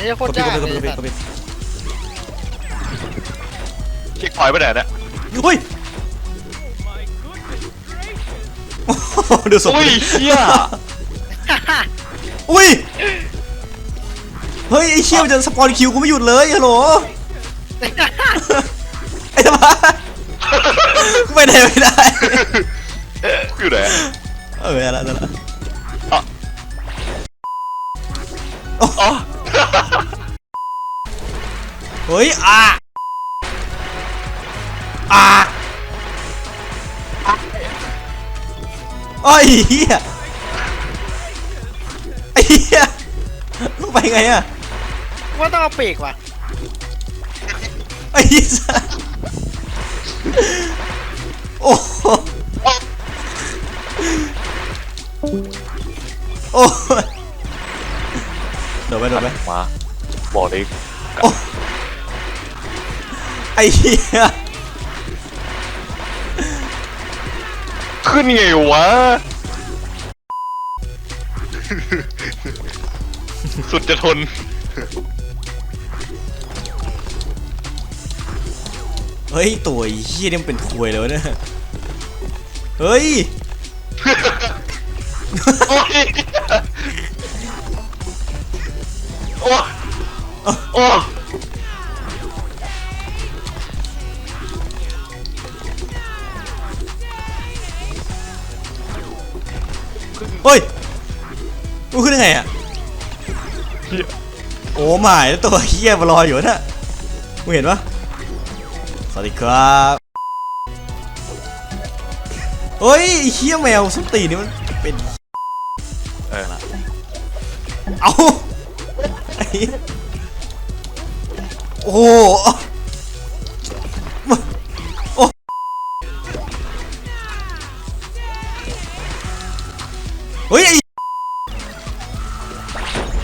ไม่ใช่โคกตดรปิดยากกดเลปิดยกดปิดสักตดว์ปิดเช็คพอยต์ไปไหนเนี่ยอุ้ยโอ้โหดูศพอุ้ยเชี่ยอุ้ย เฮ้ย ไอ้เชี่ยมันจะสปอนคิวกูไม่หยุดเลยฮัลโหล ไอ้ธรรมะกูไปไหนไม่ได้อยู่ไหนอะเอออะไรอะไรอ๋อ เฮ้ยอะอะอ้อยเหี้ยไอ้เหี้ยลงไปไงอะว่าต้องเอาปีกว่ะไอ้เหี้ยโอ้โหโอ้ยโดนไปโดนไปมาบอกเลยโอ้ ไอ้เหี้ยขึ้นไงวะ สุดจะทน เฮ้ยตัวไอ้เหี้ยนี่มันเป็นควยเลยวะเนี่ยเฮ้ยโอ้ยโอ้โอ้ เฮ้ยกูขึ้นยังไงอะเหี้ย โอ้ไม่แล้วตัวเฮียมารออยู่นะมึงเห็นปะสวัสดีครับเฮ้ยไอ้เฮียแมวส้นตีนนี่มันเป็น เออเอาไอ้โอ้โห เฮ้ยไอ้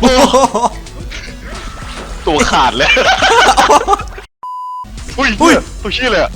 โอ้โหตัวขาดแล้วอุ้ยอุ้ยตัวชี้เลยอะ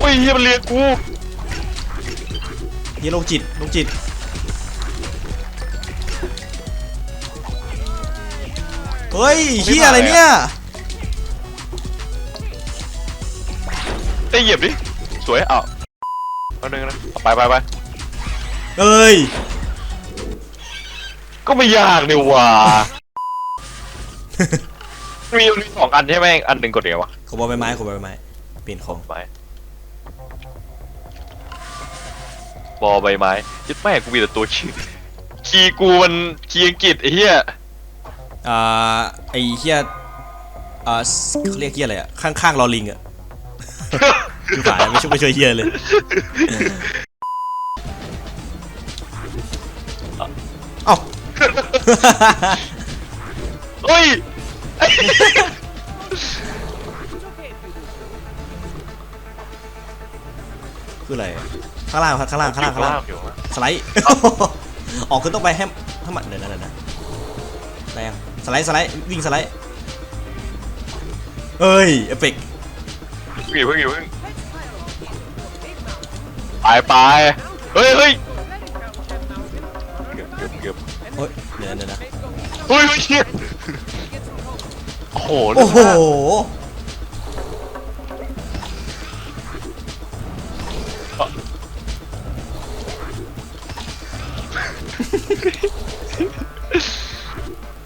อุ้ยเฮียมันเรียกกูเฮียโรคจิตโรคจิตเฮ้ยเฮียอะไรเนี่ยได้เหยียบดิ สวยอ้า วเอาหนึ่งนะเอาไปไปไปเอ้ย ก็ไม่ยากนี่หว่า มีมีสองอันใช่ไหมอันหนึ่งกดเดียววะขอบอใบไม้ขอบอใบไม้เปลี่ยนของไปบอใบไม้ยึดแม่กูมีแต่ตัวชื่อคีย์กูมันคีย์อังกฤษไอ้เหี้ยอ่าไอเฮียอ่าเขาเรียกเฮียอะไรอะข้างๆรอลิงอะ อยู่ฝ่ายไม่ช่วยไม่ช่วยเฮียเลยเอ้าเฮ้ยไอ้คืออะไรข้างล่างครับข้างล่างข้างล่างข้างล่างอยู่นะสไลด์ ออกคือต้องไปให้ให้มันเดี๋ยวนะเดี๋ยวนะแรงสไลด์สไลด์วิ่งสไลด์เอ้ยเอฟเฟกต์เพิ่งอยู่เพิ่งอยู่เพิ่ง ไปไปเฮ้ยเฮ้ยเกือบเกือบเกือบโอ้ยเดี๋ยวนะเดี๋ยวนะเฮ้ยเฮ้ยเชี่ยโอ้โหโอ้โห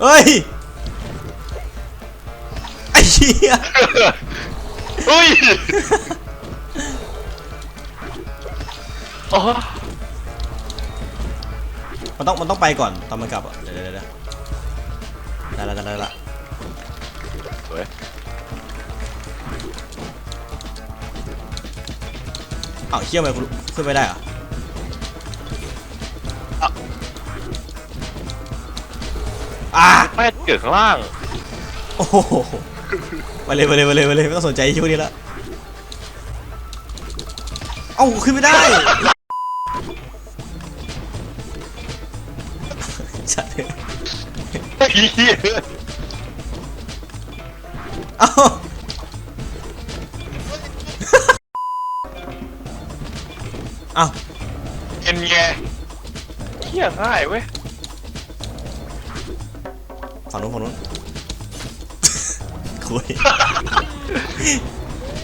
เฮ้ยไอ้เหี้ยเฮ้ย อ๋อมันต้องมันต้องไปก่อนตอนมันกลับอะเดี๋ยวเดี๋ยวเดี๋ยวได้ละได้ละได้ละสวยอ้าวเชี่ยไปขึ้นไม่ได้เหรออะแม่เกิดข้างล่าง โอ้โหมาเลยมาเลยมาเลยมาเลยไม่ต้องสนใจช่วงนี้ละเอ้าขึ้นไม่ได้ เหี้ยเอ้าเอ้าเป็นไงเหี้ยง่ายเว้ยฝั่งนู้นฝั่งนู้นคุย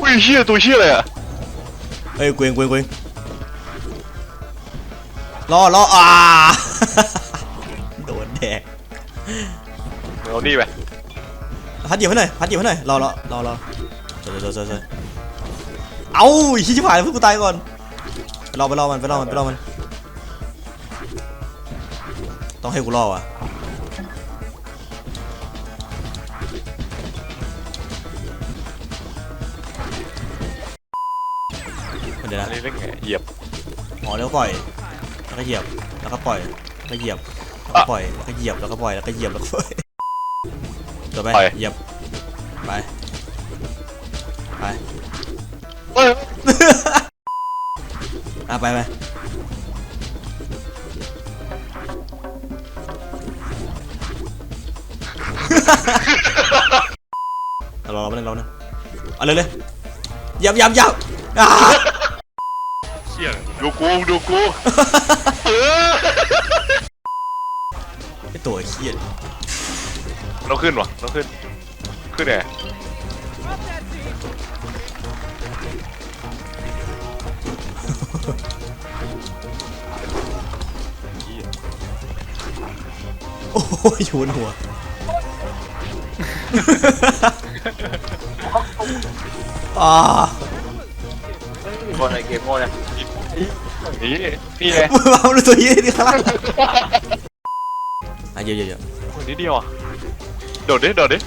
อุ้ยเชี่ยตัวเชี่ยอะไรอะเฮ้ยเกวงเกวงเกวงรอรออ่าโดนแดก เอานี่ไปพัดเหยียบให้หน่อยพัดเหยียบให้หน่อยรอรอรอรอเจอเจอเจอเจอเอ้าไอ้ชี้ชิบหายเพื่อนกูตายก่อนไปรอไปรอมันไปรอมันไปรอมัน ต้องให้กูรออะเดี๋ยวอันะนนี้เรื่องไงเหยียบอ๋อแล้วก็ปล่อย แล้วก็เหยียบแล้วก็ปล่อยแล้วก็เหยียบแล้วก็ปล่อยแล้วก็เหยียบแล้วก็ปล่อยแล้วก็เหยียบแล้วก็ปล่อย ต่อไป เหยียบไปไปเอ้ยอะไปไปเอารอเราไปเลยเราเนี่ยเอาเลยเลยเหยับเหยับเหยับอ่าเชี่ยดูกูดูกูเออไอตัวเคียด ต้องขึ้นวะต้องขึ้น ขึ้นไงโอ้ยอยู่บนหัว อ่าคนในเกมโง่เนี่ยนี่นี่ไงมึงมาดูตัวยี่นี่ข้างล่างอะเยอะเยอะเยอะนิดเดียวอะ โดดดิโดดดิ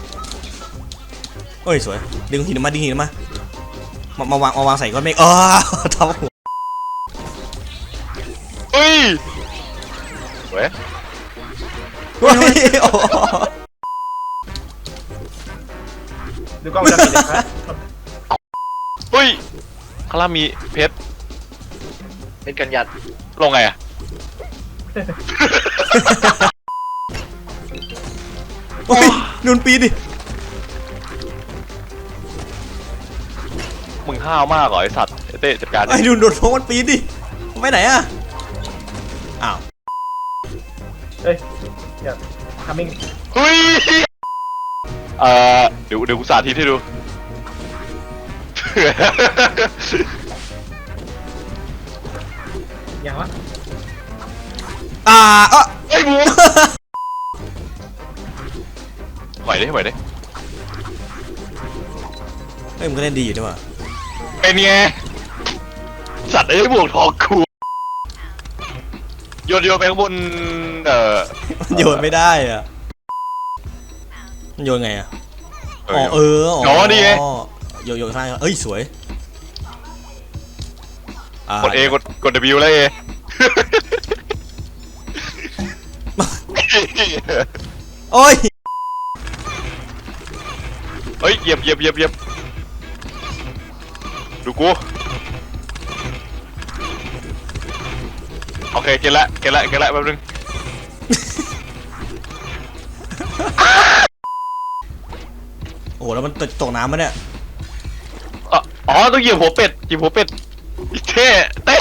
เอ้ยสวย ดึงหินมาดึงหินมา มามาวางมาวางใส่ก้อนเมฆเออทับหัวเฮ้ยเว้ยเฮ้ยโอ้โหดูกล้องวงจรปิดเลยครับเฮ้ยข้างล่างมีเพชรเป็นกันยัดลงไงอะ เฮ้ยนุนปีนดิ มึงห้าวมากเหรอไอสัตว์ไอ้เต้จัดการดิไอ้นุนโดดโค้งมันปีนดิไปไหนอะอ้าวเฮ้ยอย่าทำมิ่งเฮ้ยเอ่อเดี๋ยวเดี๋ยวกูสาธิตให้ดู อย่างวะ อ่าเอะไอ้หมู ไหวดิไหวดิเฮ้ยมึงก็เล่นดีอยู่ด้วยว่ะเป็นไงสัตว์ไอ้บวกทองกูโยนโยนไปข้างบนเอ่อมันโยนไม่ได้อะมันโยนไงอะเออ๋ออเอออ๋อนี่ไงโยนโยนข้างเอ้ยสวยากด A กดกด W แล้ว A โอ้ย เฮ้ยเหยียบเหยียบเหยียบเหยียบดูกู โอเค เก็ตละเก็ตละเก็ตละแป๊บนึง โอ้โหแล้วมันตกตกน้ำมาเนี่ยอ๋ออ๋อ ต้องเหยียบหัวเป็ดเหยียบหัวเป็ดเท่เต้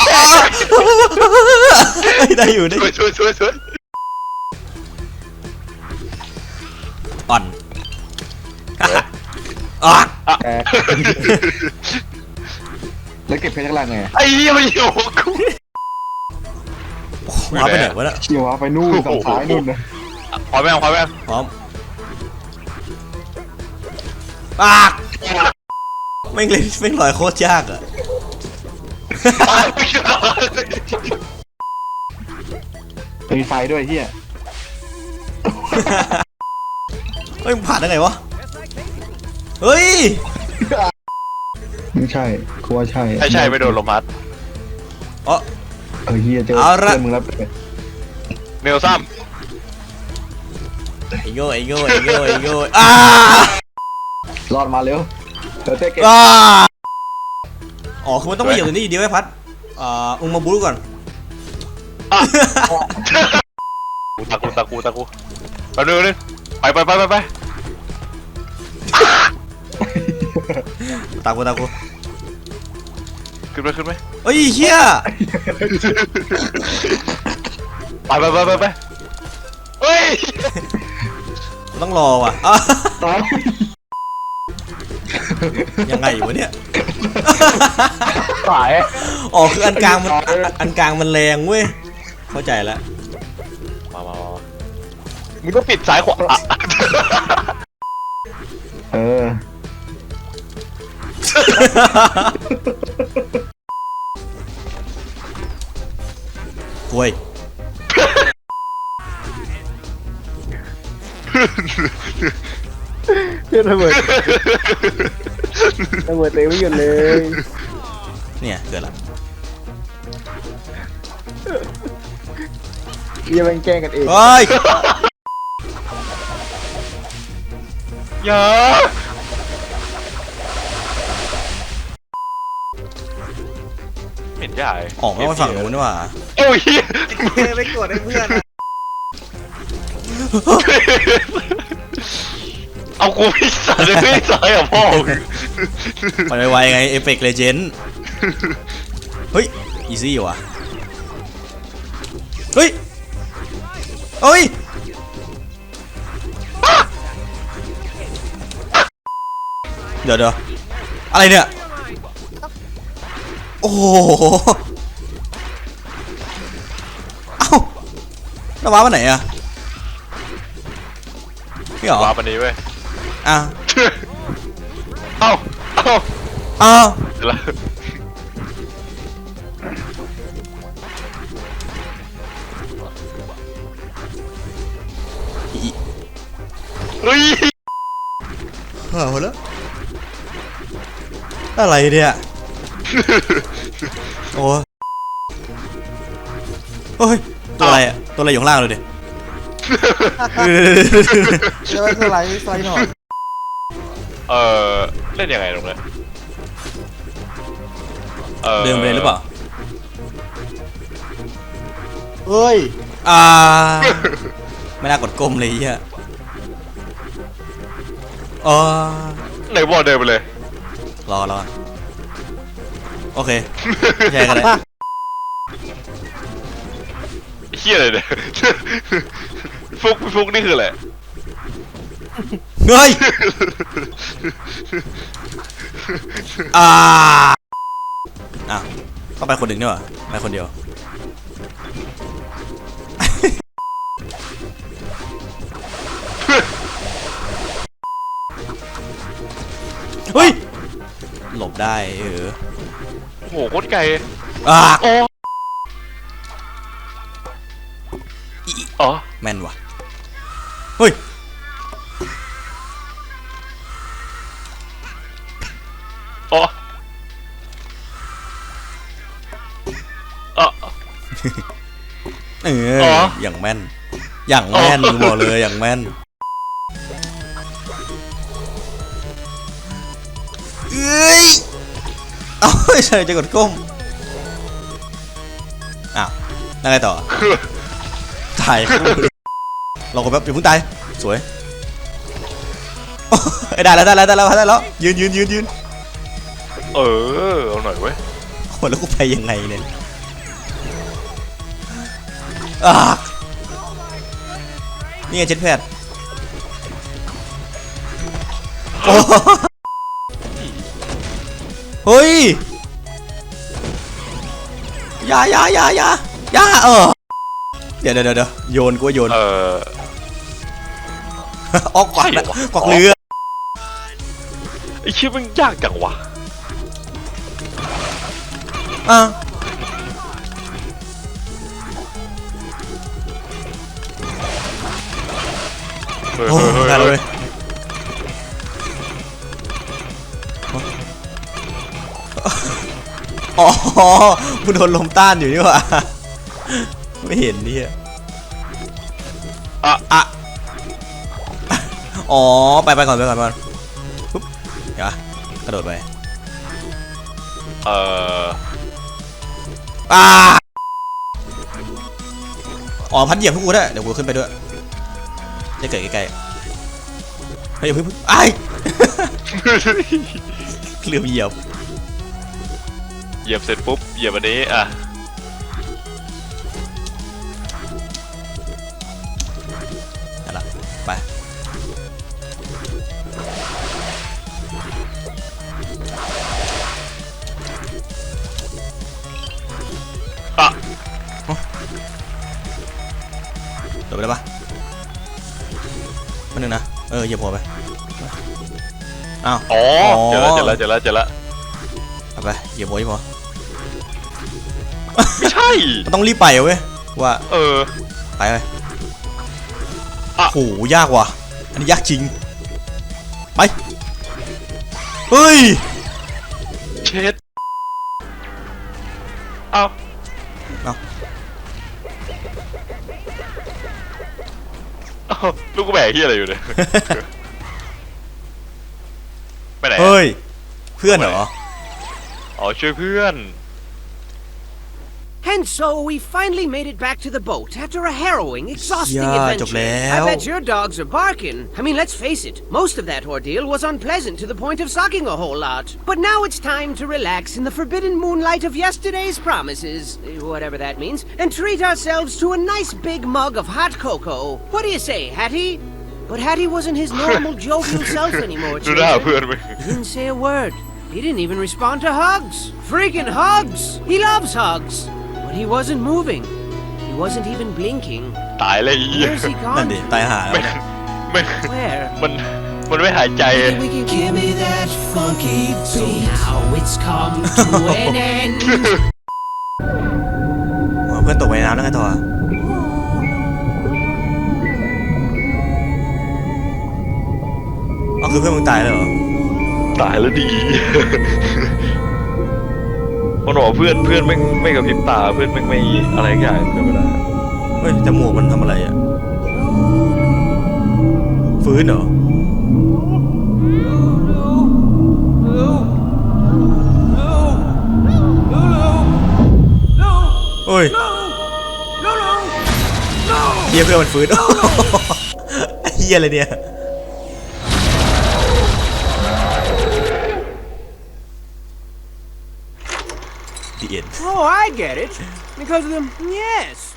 เฮ้ยได้อยู่ได้อช่วยยู่ช่วยช่วยช่วยอ่อน อะแล้วเก็บเพชรข้างล่างไงไอ้เหี้ยมันเหยียบหัวกูว้าไปไหนวะเนี่ยเชียวว่าไปนู่นฝั่งซ้ายนู่นนะพร้อมไหมพร้อมไหมพร้อมปากแม่งเลยแม่งลอยโคตรยากอะมีไฟด้วยเฮียเฮ้ยมึงผ่านได้ไงวะ เฮ้ย ไม่ใช่กูว่าใช่ใช่ใช่ไม่โดนลมพัดอ๋อ เออเฮียเจอเอาละ เพื่อนมึงแล้วเนลซัมไอ้โง่ไอ้โง่ไอ้โง่ไอ้โง่อ้ารอดมาเร็วเดี๋ยวเต้เก็บอ้าอ๋อคือมันต้องมาอยู่ตรงนี้ดีไว้พัดอ่ามึงมาบู๊ก่อนกูตากูตากูตากูไปเร็วเลยไปไปไปไปไป ตามกูตามกูขึ้นไปขึ้นไปเฮ้ยเฮียไปไปไปไปไปเฮ้ยต้ต้องรอว่ะอ้าวตายยังไงวะเนี่ยสาย อ๋อคืออันกลางมันอันอันกลางมันแรงเว้ย เข้าใจแล้ว มามามามึงต้องปิดซ้ายขวาอะเออ กล้วยเพื่อนระเบิดระเบิดเองไม่หยุดเลยเนี่ยเกิดละเยี่ยมงแกล้งกันเอง เฮ้ย อย่า เห็นใหญ่ออกมาฝั่งนู้นดีกว่าโอ้ยเหี้ยไม่กดให้เพื่อนเอากูไม่ใส่เลยไม่ใส่อะพ่อมึงมันไวๆไงเอฟเฟกต์เลเจนด์เฮ้ยอีซี่ว่ะเฮ้ยเฮ้ยเดี๋ยวเดี๋ยวอะไรเนี่ย โอ้โหเอ้าแล้วว้ามาไหนอะนี่เหรอวาปันนี้เว้ยอะเอ้าเอ้าอ้าวเดี๋ยวละอีเฮ้ยเอาแล้วอะไรเนี่ย โอ้ยโอ้ยตัวอะไรอะตัวอะไรอยู่ข้างล่างเลยดิเดี๋ยวสไลด์สไลด์หน่อยเออเล่นยังไงตรงนั้นออเดินไปเลยหรือเปล่าเฮ้ยอ่าไม่น่ากดก้มเลยไอ้เฮียอ๋อไหนบอกเดินไปเลย รอรอ โอเคแชร์กันเลยเฮียอะไรเนี่ยฟุกฟุกนี่คืออะไรเฮ้ยอ่าอะต้องไปคนหนึ่งนี่หว่าไปคนเดียวเฮ้ยหลบได้เออโอ้โหโคตรไกลอ่าโอ้อ๋อแม่นว่ะเฮ้ยอ๋ออ๋อเอออ๋ออย่างแม่น อย่างแม่นอ๋อกูบอกเลยอย่างแม่นเอ้ย เอาเฉยจะกดก้มอ้าวนั่งไงต่อตายคู่เลยรอคนแป๊บอย่าเพิ่งตายสวยโอ้ยได้แล้วได้แล้วได้แล้วได้แล้วยืนยืนยืนยืนเออเอาหน่อยเว้ยโอ้แล้วกูไปยังไงเนี่ยอ่านี่ไงเจ็ตแพดโอ้ เฮ้ยอยาอยาอยาอยาอยาเออเดี๋ยวเดี๋ยวเดี๋ยวโยนกูว่าโยนเออออกกวักนะใช่เหรอกวักเรือไอ้เชี่ยมันยากจังวะอะเฮ้ยโอ้เฮ้ยเฮ้ยได้แล้วเฮ้เลย อ๋อกูโดนลมต้านอยู่นี่หว่า ไม่เห็นนี่อะอะอะอ๋อ ไปไปก่อนไปก่อนไปก่อนปุ๊บเดี๋ยวนะกระโดดไป เอออ่าอ๋อ พัดเหยียบพวกกูได้ เดี๋ยวกูขึ้นไปด้วย จะเกิดใกล้ๆเฮ้ยอย่าเพิ่งไอ้ายเรือเหยียบ เหยียบเสร็จปุ๊บเหยียบอันนี้อะนั่นแหละไปอะโดดไปได้ปะมันนึงนะ เออเหยียบหัวไป อ้าว อ๋อเจอแล้วเจอแล้วเจอแล้วเจอแล้ว เอาไปเหยียบหัวอีกพอ ไม่ใช่ มันต้องรีบไปเว้ยว่าเออ ไปไปอะ โหยากว่ะ อันนี้ยากจริง ไป เฮ้ย เช็ดเอาเอ้าเอาลูกกูแบกเฮียอะไรอยู่เนี่ย ไปไหนอะเฮ้ย เพื่อนเหรอ อ๋อช่วยเพื่อน And so we finally made it back to the boat after a harrowing, exhausting adventure. I bet your dogs are barking. I mean, let's face it, most of that ordeal was unpleasant to the point of sucking a whole lot. But now it's time to relax in the forbidden moonlight of yesterday's promises, whatever that means, and treat ourselves to a nice big mug of hot cocoa. What do you say, Hattie? But Hattie wasn't his normal jovial self anymore. Children. He didn't say a word. He didn't even respond to hugs. Freaking hugs! He loves hugs. But he wasn't moving. He wasn't even blinking. ตายเลยไอ้เหี้ย Where's he นั่น gone? ดิ ตายหาแล้วไม่เนี่ยไม่ Where? มัน มันไม่หายใจ Give me that funky beat. So now it's come to an end. อ๋อเพื่อนตกไปในน้ำแล้วไงต่อ อ๋อคือเพื่อนมึงตายแล้วเหรอ ตายแล้วดี มันบอกเพื่อนเพื่อนไม่ไม่กับพริบตาเพื่อนไม่ไม่อะไรอย่างเงี้ยไม่ได้เฮ้ยจมูกมันทำอะไรอะ ฟื้นเหรอเฮ้ยเฮียเพื่อนมันฟื้นเฮียอะไรเนี่ย Oh, I get it. Because of the yes.